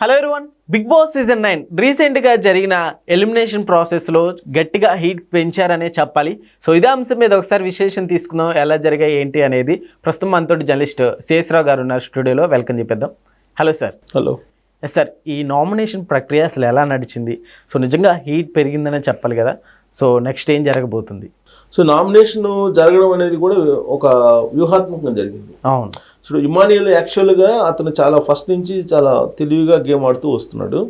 Hello everyone Bigg Boss season nine రీసెంట్గా జరిగిన elimination ప్రాసెస్లో గట్టిగా హీట్ పెంచారనే చెప్పాలి. సో ఇదే అంశం మీద ఒకసారి విశేషం తీసుకుందాం. ఎలా జరిగాయి ఏంటి అనేది ప్రస్తుతం మనతోటి జర్నలిస్ట్ శేషరావు గారు ఉన్నారు స్టూడియోలో. వెల్కమ్ చెప్పేద్దాం. Hello sir hello yes sir ఈ నామినేషన్ ప్రక్రియ అసలు ఎలా నడిచింది? సో నిజంగా హీట్ పెరిగిందనే చెప్పాలి కదా. సో నెక్స్ట్ ఏం జరగబోతుంది? సో నామినేషన్ జరగడం అనేది కూడా ఒక వ్యూహాత్మకంగా జరిగింది. అవును. సో ఇమానియల్ యాక్చువల్గా అతను చాలా ఫస్ట్ నుంచి చాలా తెలివిగా గేమ్ ఆడుతూ వస్తున్నాడు.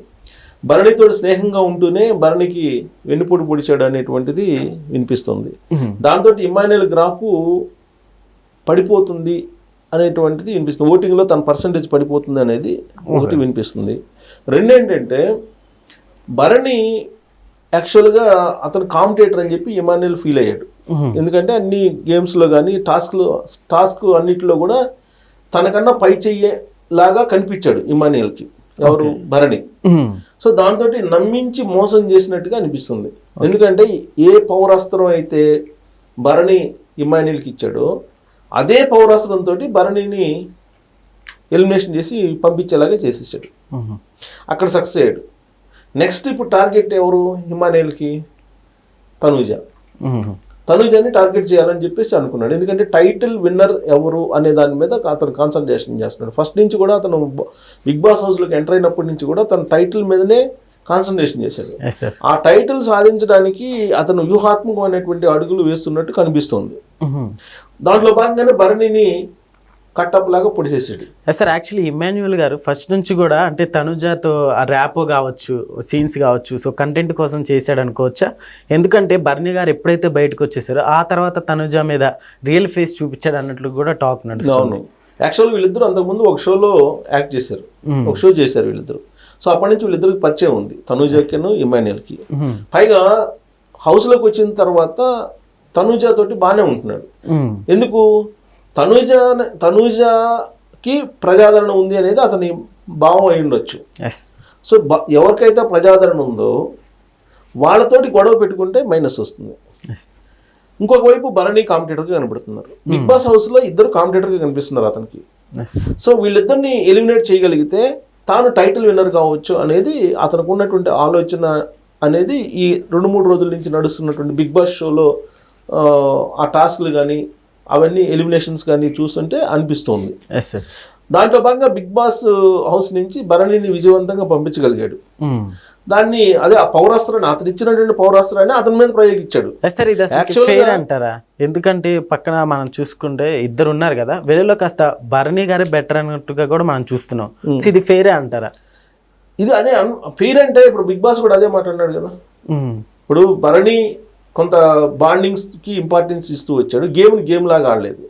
భరణితో స్నేహంగా ఉంటూనే భరణికి వెన్నుపొడి పొడిచాడు అనేటువంటిది వినిపిస్తుంది. దాంతో ఇమానియల్ గ్రాఫ్ పడిపోతుంది అనేటువంటిది వినిపిస్తుంది. ఓటింగ్లో తన పర్సంటేజ్ పడిపోతుంది అనేది ఒకటి వినిపిస్తుంది. రెండు ఏంటంటే భరణి యాక్చువల్గా అతను కాంపిటేటర్ అని చెప్పి ఇమానియల్ ఫీల్ అయ్యాడు. ఎందుకంటే అన్ని గేమ్స్లో కానీ టాస్క్లో టాస్క్ అన్నిటిలో కూడా తనకన్నా పై చెయ్యేలాగా కనిపించాడు ఇమానియల్కి. ఎవరు? భరణి. సో దాంతో నమ్మించి మోసం చేసినట్టుగా అనిపిస్తుంది. ఎందుకంటే ఏ పౌరాస్త్రం అయితే భరణి ఇమానియల్కి ఇచ్చాడో అదే పౌరాస్త్రంతో భరణిని ఎలిమినేషన్ చేసి పంపించేలాగా చేసేసాడు. అక్కడ సక్సెస్ అయ్యాడు. నెక్స్ట్ ఇప్పుడు టార్గెట్ ఎవరు? హిమానియల్కి తనూజ. తనుజని టార్గెట్ చేయాలని చెప్పేసి అనుకున్నాడు. ఎందుకంటే టైటిల్ విన్నర్ ఎవరు అనే దాని మీద అతను కాన్సన్ట్రేషన్ చేస్తున్నాడు. ఫస్ట్ నుంచి కూడా అతను బిగ్ బాస్ హౌస్లోకి ఎంటర్ అయినప్పటి నుంచి కూడా తన టైటిల్ మీదనే కాన్సన్ట్రేషన్ చేశాడు. ఆ టైటిల్ సాధించడానికి అతను వ్యూహాత్మకమైనటువంటి అడుగులు వేస్తున్నట్టు కనిపిస్తోంది. దాంట్లో భాగంగానే భరణిని కట్టప్ లాగా పొడిచేసాడు ఎస్ సార్ యాక్చువల్లీ ఇమాన్యువల్ గారు ఫస్ట్ నుంచి కూడా అంటే తనుజాతో ఆ ర్యాపో కావచ్చు సీన్స్ కావచ్చు సో కంటెంట్ కోసం చేశాడు అనుకోవచ్చా? ఎందుకంటే బర్ని గారు ఎప్పుడైతే బయటకు వచ్చేసారో ఆ తర్వాత తనుజా మీద రియల్ ఫేస్ చూపించాడు అన్నట్లు కూడా టాక్ నడుస్తుంది. యాక్చువల్ వీళ్ళిద్దరు అంతకుముందు ఒక షోలో యాక్ట్ చేశారు. ఒక షో చేశారు వీళ్ళిద్దరు. సో అప్పటి నుంచి వీళ్ళిద్దరికి పరిచయం ఉంది తనుజకిను ఇమాన్యుయల్కి మ్మ్. పైగా హౌస్లోకి వచ్చిన తర్వాత తనుజ తోటి బాగానే ఉంటున్నాడు. మ్మ్. ఎందుకు? తనుజ తనుజకి ప్రజాదరణ ఉంది అనేది అతని భావం అయి ఉండొచ్చు. సో ఎవరికైతే ప్రజాదరణ ఉందో వాళ్ళతోటి గొడవ పెట్టుకుంటే మైనస్ వస్తుంది. ఇంకొక వైపు భరణి కాంపిటేటర్గా కనబడుతున్నారు. బిగ్ బాస్ హౌస్లో ఇద్దరు కాంపిటేటర్గా కనిపిస్తున్నారు అతనికి. సో వీళ్ళిద్దరిని ఎలిమినేట్ చేయగలిగితే తాను టైటిల్ విన్నర్ కావచ్చు అనేది అతనికి ఉన్నటువంటి ఆలోచన అనేది ఈ రెండు మూడు రోజుల నుంచి నడుస్తున్నటువంటి బిగ్ బాస్ షోలో ఆ టాస్క్లు కానీ అవన్నీ ఎలిమినేషన్స్ కానీ చూస్తుంటే అనిపిస్తుంది. ఎస్ సార్ దాంట్లో భాగంగా బిగ్ బాస్ హౌస్ నుంచి భరణిని విజయవంతంగా పంపించగలిగాడు. దాన్ని అదే ఆ పౌరాస్త్రాన్ని అతను ఇచ్చినటువంటి పౌరాస్త్రాన్ని అతని మీద ప్రయోగించాడు. సార్ ఇది ఫెయిర్ అంటారా? ఎందుకంటే పక్కన మనం చూసుకుంటే ఇద్దరు ఉన్నారు కదా వీళ్ళలో కాస్త భరణి గారే బెటర్ అన్నట్టుగా కూడా మనం చూస్తున్నాం. సో ఇది ఫెయిరే అంటారా? ఇది అదే ఫెయిర్ అంటే ఇప్పుడు బిగ్ బాస్ కూడా అదే మాట అన్నాడు కదా. మ్మ్. ఇప్పుడు భరణి కొంత బాండింగ్స్కి ఇంపార్టెన్స్ ఇస్తూ వచ్చాడు. గేమ్ని గేమ్ లాగా ఆడలేదు.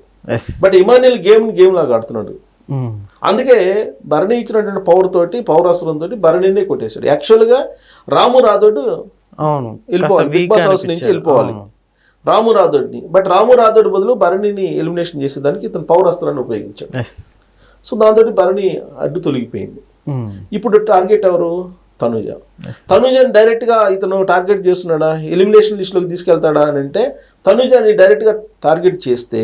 బట్ ఇమానియల్ గేమ్ని గేమ్ లాగా ఆడుతున్నాడు. మ్మ్. అందుకే భరణి ఇచ్చినటువంటి పవర్ తోటి పౌరాస్త్రం తోటి భరణినే కొట్టేశాడు. యాక్చువల్గా రాము రాథోడ్ అవును. వెళ్ళిపోవాలి. బిగ్ బాస్ హౌస్ నుంచి వెళ్ళిపోవాలి. రాము రాథోడ్ని బట్ రాము రాథోడ్ బదులు భరణిని ఎలిమినేషన్ చేసేదానికి ఇతను పౌరాస్త్రాన్ని ఉపయోగించాడు. సో దాంతో భరణి అడ్డు తొలగిపోయింది. ఇప్పుడు టార్గెట్ ఎవరు? తనుజ. తనుజని డైరెక్ట్గా ఇతను టార్గెట్ చేస్తున్నాడా? ఎలిమినేషన్ లిస్ట్లోకి తీసుకెళ్తాడా అని అంటే తనుజని డైరెక్ట్గా టార్గెట్ చేస్తే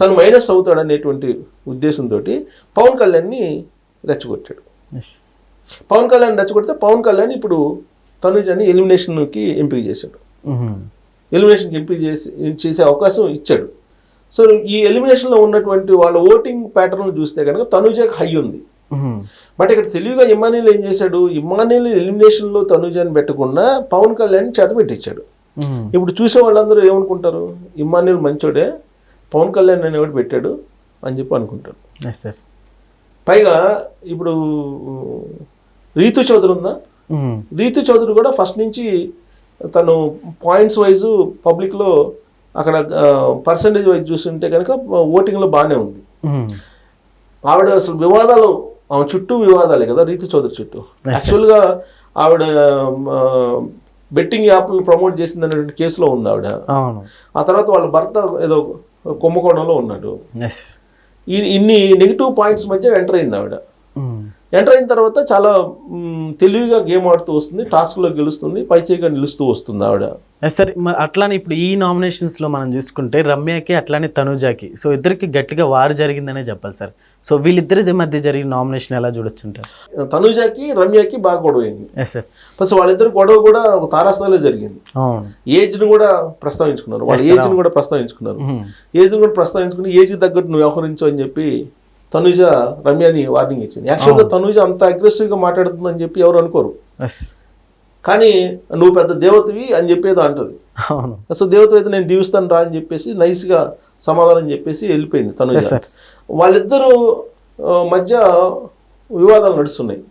తను మైనస్ అవుతాడు అనేటువంటి ఉద్దేశంతో పవన్ కళ్యాణ్ని రెచ్చగొట్టాడు. పవన్ కళ్యాణ్ రెచ్చగొడితే పవన్ కళ్యాణ్ ఇప్పుడు తనుజని ఎలిమినేషన్కి ఎంపిక చేశాడు. ఎలిమినేషన్కి ఎంపిక చేసి చేసే అవకాశం ఇచ్చాడు. సో ఈ ఎలిమినేషన్లో ఉన్నటువంటి వాళ్ళ ఓటింగ్ ప్యాటర్న్ చూస్తే కనుక తనుజకి హై ఉంది. బట్ ఇక్కడ తెలివిగా ఇమానియల్ ఏం చేశాడు? ఇమానియల్ ఎలిమినేషన్లో తనుజని పెట్టకుండా పవన్ కళ్యాణ్ చేత పెట్టించాడు. ఇప్పుడు చూసే వాళ్ళందరూ ఏమనుకుంటారు? ఇమానియల్ మంచోడే పవన్ కళ్యాణ్ అని ఎవడు పెట్టాడు అని చెప్పి అనుకుంటారు. సార్ పైగా ఇప్పుడు రీతు చౌదరి ఉందా? రీతు చౌదరి కూడా ఫస్ట్ నుంచి తను పాయింట్స్ వైజ్ పబ్లిక్లో అక్కడ పర్సంటేజ్ వైజ్ చూస్తుంటే కనుక ఓటింగ్లో బాగానే ఉంది. ఆవిడ అసలు వివాదాలు ఆమె చుట్టూ వివాదాలే కదా రీతు చౌదరి చుట్టూ. యాక్చువల్గా ఆవిడ బెట్టింగ్ యాప్లు ప్రమోట్ చేసింది అనేటువంటి కేసులో ఉంది ఆవిడ. ఆ తర్వాత వాళ్ళ భర్త ఏదో కుంభకోణంలో ఉన్నాడు. ఇన్ని నెగిటివ్ పాయింట్స్ మధ్య ఎంటర్ అయింది ఆవిడ. ఎంటర్ అయిన తర్వాత చాలా తెలివిగా గేమ్ ఆడుతూ వస్తుంది టాస్క్లో గెలుస్తుంది పైచేయిగా నిలుస్తూ వస్తుంది ఆవిడ. సార్ మ- అట్లానే ఇప్పుడు ఈ నామినేషన్స్లో మనం చూసుకుంటే రమ్యకి అట్లానే తనుజాకి. సో ఇద్దరికి గట్టిగా వారు జరిగిందనే చెప్పాలి సార్ సో వీళ్ళిద్దరి మధ్య జరిగిన నామినేషన్ ఎలా చూడొచ్చు అంటారు తనుజాకి రమ్యకి బాగా గొడవ అయింది. ఎస్ సార్ ఫస్ట్ వాళ్ళిద్దరు గొడవ కూడా ఒక తారాస్థాయిలో జరిగింది. ఏజ్ని కూడా ప్రస్తావించుకున్నారు. వాళ్ళ ఏజ్ని కూడా ప్రస్తావించుకున్నారు. ఏజ్ని కూడా ప్రస్తావించుకుని ఏజ్కి తగ్గట్టు నువ్వు వ్యవహరించు అని చెప్పి తనుజ రమ్యని వార్నింగ్ ఇచ్చింది. యాక్చువల్గా తనుజ అంత అగ్రెసివ్గా మాట్లాడుతుందని చెప్పి ఎవరు అనుకోరు. కానీ నువ్వు పెద్ద దేవతవి అని చెప్పేది అంటది. అసలు దేవత అయితే నేను దీవిస్తాను రా అని చెప్పేసి నైస్గా సమాధానం చెప్పేసి వెళ్ళిపోయింది తనుజ. వాళ్ళిద్దరూ మధ్య వివాదాలు నడుస్తున్నాయి.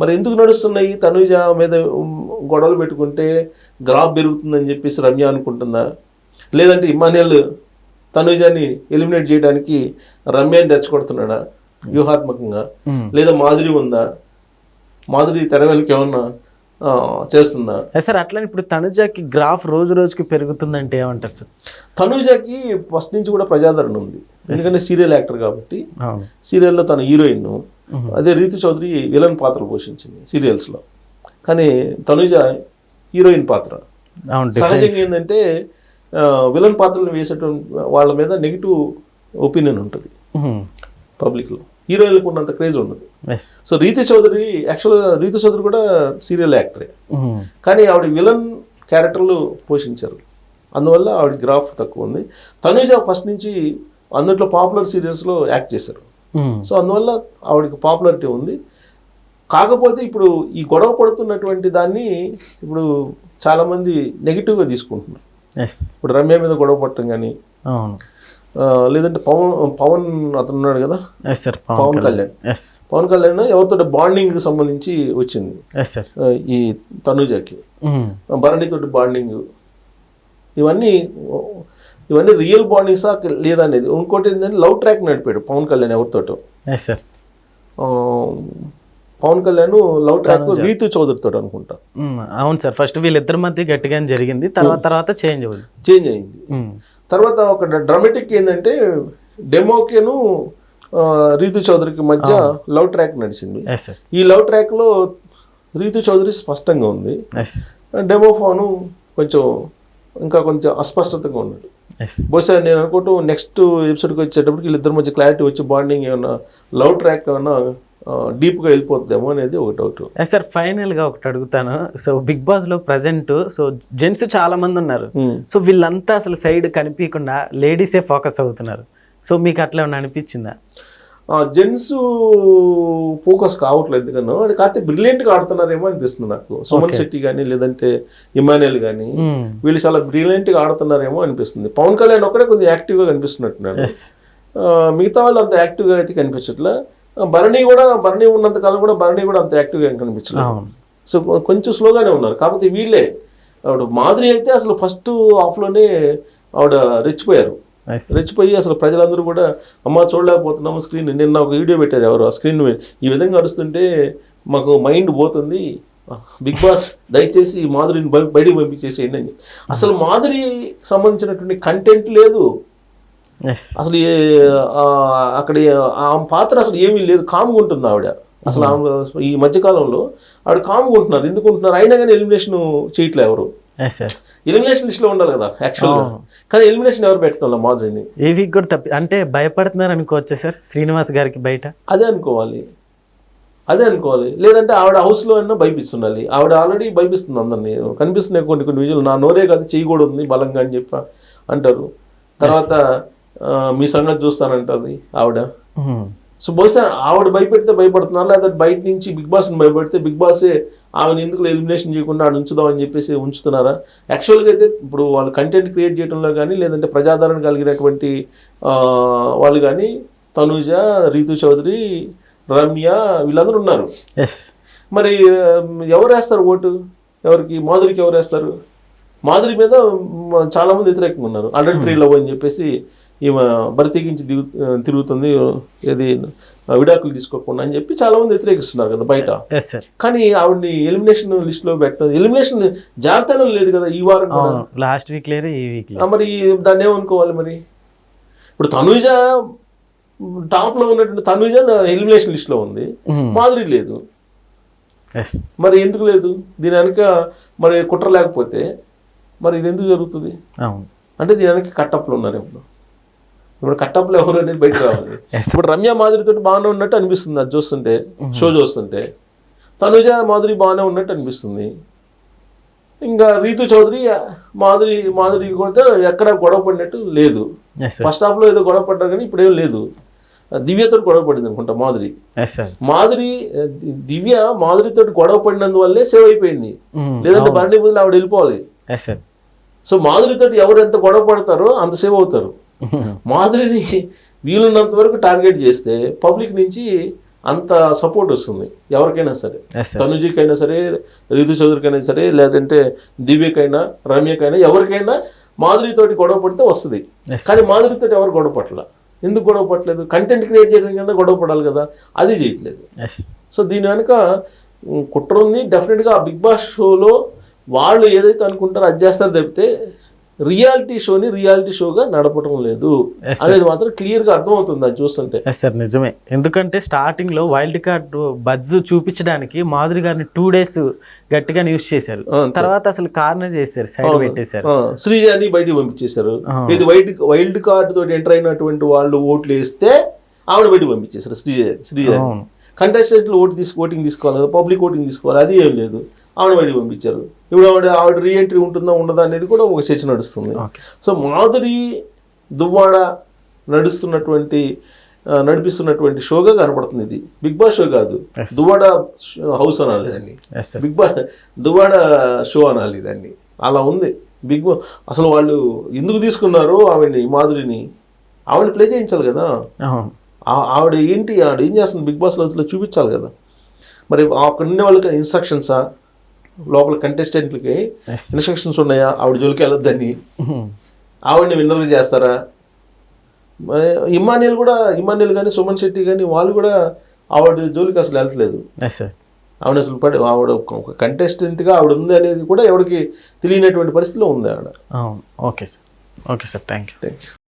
మరి ఎందుకు నడుస్తున్నాయి? తనుజ మీద గొడవలు పెట్టుకుంటే గ్రాఫ్ పెరుగుతుందని చెప్పేసి రమ్య అనుకుంటుందా? లేదంటే ఇమానియల్ తనుజాని ఎలిమినేట్ చేయడానికి రమ్యని రెచ్చగొడుతున్నాడా? వ్యూహాత్మకంగా. లేదా మాధురి ఉందా? మాధురి తెర వెనక ఏమన్నా చేస్తుందా? సార్ అట్లానే ఇప్పుడు తనుజాకి గ్రాఫ్ రోజు రోజుకి పెరుగుతుందంటే ఏమంటారు సార్? తనుజకి ఫస్ట్ నుంచి కూడా ప్రజాదరణ ఉంది. ఎందుకంటే సీరియల్ యాక్టర్ కాబట్టి సీరియల్లో తన హీరోయిన్. అదే రీతు చౌదరి విలన్ పాత్ర పోషించింది సీరియల్స్లో. కానీ తనుజ హీరోయిన్ పాత్ర. సహజంగా ఏంటంటే విలన్ పాత్రలు వేసేటువంటి వాళ్ళ మీద నెగిటివ్ ఒపీనియన్ ఉంటుంది. పబ్లిక్లో. హీరోయిన్లకు ఉన్నంత క్రేజ్ ఉండదు. సో రీతి చౌదరి యాక్చువల్గా రీతు చౌదరి కూడా సీరియల్ యాక్టరే. కానీ ఆవిడ విలన్ క్యారెక్టర్లు పోషించారు. అందువల్ల ఆవిడ గ్రాఫ్ తక్కువ ఉంది. తనుజ ఫస్ట్ నుంచి అందులో పాపులర్ సీరియల్స్లో యాక్ట్ చేశారు. సో అందువల్ల ఆవిడకి పాపులారిటీ ఉంది. కాకపోతే ఇప్పుడు ఈ గొడవ పడుతున్నటువంటి దాన్ని ఇప్పుడు చాలామంది నెగిటివ్గా తీసుకుంటున్నారు. ఇప్పుడు రమ్య మీద గొడవ పడటం కానీ అవును. లేదంటే పవన్ పవన్ అతను ఉన్నాడు కదా? Yes sir Pavan Kalyan. Yes Pavan Kalyan ఎవరితో బాండింగ్ సంబంధించి వచ్చింది? ఎస్ సార్ ఈ తనుజకి. భరణితోటి బాండింగ్ ఇవన్నీ ఇవన్నీ రియల్ బాండింగ్సా లేదా అనేది? ఇంకోటి ఏంటంటే లవ్ ట్రాక్ నడిపాడు Pawan Kalyan ఎవరితోటో. Yes sir Pavan Kalyan love track Rithu చౌదరితో అనుకుంటా. అవును సార్. ఫస్ట్ వీళ్ళిద్దరి మధ్య గట్టిగానే జరిగింది తర్వాత తర్వాత చేంజ్ అవుతుంది చేంజ్ అయింది. తర్వాత ఒక డ్రామాటిక్ ఏంటంటే డెమోకేను రీతు చౌదరికి మధ్య లవ్ ట్రాక్ నడిచింది. ఈ లవ్ ట్రాక్లో రీతు చౌదరి స్పష్టంగా ఉంది. ఎస్ డెమో ఫోను కొంచెం ఇంకా కొంచెం అస్పష్టతగా ఉన్నాడు. బహుశా నేను అనుకుంటూ నెక్స్ట్ ఎపిసోడ్కి వచ్చేటప్పటికి వీళ్ళిద్దరి మధ్య క్లారిటీ వచ్చి బాండింగ్ ఏమన్నా లవ్ ట్రాక్ ఏమన్నా డీప్గా వెళ్ళిపోతుందేమో అనేది ఒక డౌట్. సార్ ఫైనల్గా ఒకటి అడుగుతాను. సో బిగ్ బాస్లో ప్రజెంట్ సో జెంట్స్ చాలా మంది ఉన్నారు సో వీళ్ళంతా అసలు సైడ్ కనిపించకుండా లేడీసే ఫోకస్ అవుతున్నారు. సో మీకు అట్లా ఏమైనా అనిపించిందా? జెంట్స్ ఫోకస్ కావట్లేదు ఎందుకన్నా అది కాకపోతే బ్రిలియంట్గా ఆడుతున్నారేమో అనిపిస్తుంది నాకు. సుమన్ శెట్టి కానీ లేదంటే ఇమానుయల్ కానీ మ్మ్. వీళ్ళు చాలా బ్రిలియంట్గా ఆడుతున్నారేమో అనిపిస్తుంది. పవన్ కళ్యాణ్ ఒక్కడే కొంచెం యాక్టివ్గా కనిపిస్తున్నట్టున్నాడు. మిగతా వాళ్ళు అంత యాక్టివ్గా అయితే కనిపించట్లే. భరణి కూడా భరణి ఉన్నంత కాలం కూడా భరణి కూడా అంత యాక్టివ్గా ఏం కనిపించలేదు. సో కొంచెం స్లోగానే ఉన్నారు. కాకపోతే వీళ్ళే ఆవిడ మాధురి అయితే అసలు ఫస్ట్ ఆఫ్లోనే ఆవిడ రెచ్చిపోయారు. రెచ్చిపోయి అసలు ప్రజలందరూ కూడా అమ్మ చూడలేకపోతున్నాము స్క్రీన్ నిన్న ఒక వీడియో పెట్టారు ఎవరు ఆ స్క్రీన్. ఈ విధంగా అరుస్తుంటే మాకు మైండ్ పోతుంది. బిగ్ బాస్ దయచేసి మాధురిని బయ- బయటికి పంపించేసేయండి అని అసలు మాధురి సంబంధించినటువంటి కంటెంట్ లేదు. అసలు అక్కడ ఆ పాత్ర అసలు ఏమీ లేదు కామ్గా ఉంటుంది ఆవిడ. అసలు ఆమె ఈ మధ్యకాలంలో ఆవిడ కామ్గా ఉంటున్నారు. ఎందుకు ఉంటున్నారు? అయినా కానీ ఎలిమినేషన్ చేయట్లే ఎవరు? ఎలిమినేషన్ లిస్ట్లో ఉండాలి కదా యాక్చువల్గా కానీ ఎలిమినేషన్ ఎవరు పెట్టడం మాధురిని? వీక్ కూడా తప్పి అంటే భయపడుతున్నారు అనుకోవచ్చా సార్? శ్రీనివాస్ గారికి బయట? అదే అనుకోవాలి. అదే అనుకోవాలి. లేదంటే ఆవిడ హౌస్లో అయినా భయపిస్తుండాలి. ఆవిడ ఆల్రెడీ భయపిస్తుంది అందరినీ. కనిపిస్తున్నాయి కొన్ని కొన్ని విజులు. నా నోరే కాదు చెయ్యి కూడా ఉంది బలంగా అని చెప్పి అంటారు. తర్వాత మీ సంగతి చూస్తానంటది ఆవిడ. సో బహుశా ఆవిడ భయపెడితే భయపడుతున్నారు లేదా బయట నుంచి బిగ్ బాస్ని భయపెడితే బిగ్ బాసే ఆమెను ఎందుకు ఎలిమినేషన్ చేయకుండా ఆడ ఉంచుదాం అని చెప్పేసి ఉంచుతున్నారా? యాక్చువల్గా అయితే ఇప్పుడు వాళ్ళు కంటెంట్ క్రియేట్ చేయడంలో కానీ లేదంటే ప్రజాదరణ కలిగినటువంటి వాళ్ళు కానీ తనుజ రీతు చౌదరి రమ్య వీళ్ళందరూ ఉన్నారు. ఎస్ మరి ఎవరు వేస్తారు ఓటు? ఎవరికి? మాధురికి ఎవరు వేస్తారు? మాధురి మీద మ, చాలా మంది వ్యతిరేకంగా ఉన్నారు. అడల్టరీ లవ్ అని చెప్పేసి ఈమె బరితెగించి దిగు తిరుగుతుంది. ఏది విడాకులు తీసుకోకుండా అని చెప్పి చాలా మంది వ్యతిరేకిస్తున్నారు కదా బయట. కానీ ఆవిడని ఎలిమినేషన్ లిస్ట్లో పెట్టడం ఎలిమినేషన్ జాబితాలో లేదు కదా ఈ వారం లాస్ట్ వీక్ లేరు ఈ వీక్ మరి దాన్ని ఏమనుకోవాలి మరి? ఇప్పుడు తనుజ టాప్లో ఉన్నటువంటి తనుజ ఎలిమినేషన్ లిస్ట్లో ఉంది మాధురి లేదు. మరి ఎందుకు లేదు? దీని వెనక మరి కుట్ర లేకపోతే మరి ఇది ఎందుకు జరుగుతుంది? అంటే దీని వెనక కట్టప్లు ఉన్నారు ఇప్పుడు. ఇప్పుడు కట్టప్లు ఎవరు అనేది బయట రావాలి. ఇప్పుడు రమ్య మాధురితో బాగానే ఉన్నట్టు అనిపిస్తుంది అది చూస్తుంటే షో చూస్తుంటే. తనుజ మాధురి బాగానే ఉన్నట్టు అనిపిస్తుంది. ఇంకా రీతు చౌదరి మాధురి మాధురి కూడా ఎక్కడ గొడవ పడినట్టు లేదు. ఫస్ట్ హాఫ్లో ఏదో గొడవ పడ్డారు కానీ ఇప్పుడు ఏం లేదు. దివ్యతో గొడవ పడింది అనుకుంటా మాధురి. మాధురి దివ్య మాధురితో గొడవ పడినందువల్లే సేవ్ అయిపోయింది. లేదంటే భరణి బదులు ఆవిడ వెళ్ళిపోవాలి. సో మాధురితో ఎవరు ఎంత గొడవ పడతారో అంత సేవ్ అవుతారు. మాధురిని వీలున్నంత వరకు టార్గెట్ చేస్తే పబ్లిక్ నుంచి అంత సపోర్ట్ వస్తుంది. ఎవరికైనా సరే. తనుజీకైనా సరే రీతు చౌదరికైనా సరే లేదంటే దివ్యకైనా రమ్యకైనా ఎవరికైనా మాధురితోటి గొడవ పడితే వస్తుంది. కానీ మాధురితో ఎవరు గొడవ పట్ల ఎందుకు గొడవ పట్టలేదు? కంటెంట్ క్రియేట్ చేయడం కన్నా గొడవ పడాలి కదా. అది చేయట్లేదు. సో దీని వెనుక కుట్ర ఉంది. డెఫినెట్గా ఆ బిగ్ బాస్ షోలో వాళ్ళు ఏదైతే అనుకుంటారో అది చేస్తారో తప్పితే రియాలిటీ షోని రియాలిటీ షోగా నడపడం లేదు. అనేది మాత్రం క్లియర్గా అర్థమవుతుంది అది చూస్తుంటే. సార్ నిజమే. ఎందుకంటే స్టార్టింగ్లో వైల్డ్ కార్డ్ బజ్ చూపించడానికి మాధురి గారిని టూ డేస్ గట్టిగా న్యూస్ చేశారు. తర్వాత అసలు కార్నర్ చేశారు సైడ్ పెట్టేశారు. శ్రీజాని బయటికి పంపించేశారు. ఇది వైల్డ్ వైల్డ్ కార్డ్ తోటి ఎంటర్ అయినటువంటి వాళ్ళు ఓట్లు వేస్తే ఆవిడ బయటికి పంపించేశారు శ్రీజ శ్రీజాని. అవును. కంటెస్టెంట్లు ఓటు తీసు ఓటింగ్ తీసుకోవాలి పబ్లిక్ ఓటింగ్ తీసుకోవాలి అది ఏం లేదు. ఆవిడ బయటికి పంపించారు. ఇప్పుడు ఆవిడ ఆవిడ రీఎంట్రీ ఉంటుందా ఉండదా అనేది కూడా ఒక చర్చ నడుస్తుంది. సో మాధురి దువ్వాడ నడుస్తున్నటువంటి నడిపిస్తున్నటువంటి షోగా కనపడుతుంది ఇది. బిగ్ బాస్ షో కాదు. దువ్వాడ హౌస్ అనాలి దాన్ని. బిగ్ బాస్ దువ్వాడ షో అనాలి దాన్ని. అలా ఉంది. బిగ్ అసలు వాళ్ళు ఎందుకు తీసుకున్నారు ఆవిడని మాధురిని ఆవిడని ప్లే చేయించాలి కదా. ఆవిడ ఏంటి ఆవిడ ఏం చేస్తుంది బిగ్ బాస్లో చూపించాలి కదా. మరి అక్కడ ఉండే వాళ్ళకి ఇన్స్ట్రక్షన్సా? లోపల కంటెస్టెంట్లకి ఇన్స్ట్రక్షన్స్ ఉన్నాయా? ఆవిడ జోలికి వెళ్ళొద్దని. ఆవిడని విన్నర్గా చేస్తారా? ఇమానియల్ కూడా ఇమానియల్ కానీ సుమన్ శెట్టి కానీ వాళ్ళు కూడా ఆవిడ జోలికి అసలు వెళ్ళట్లేదు. ఆవిడ అసలు పడి ఆవిడ ఒక- కంటెస్టెంట్గా ఆవిడ ఉంది అనేది కూడా ఎవరికి తెలియనటువంటి పరిస్థితిలో ఉంది ఆవిడ. Okay sir okay sir thank you thank you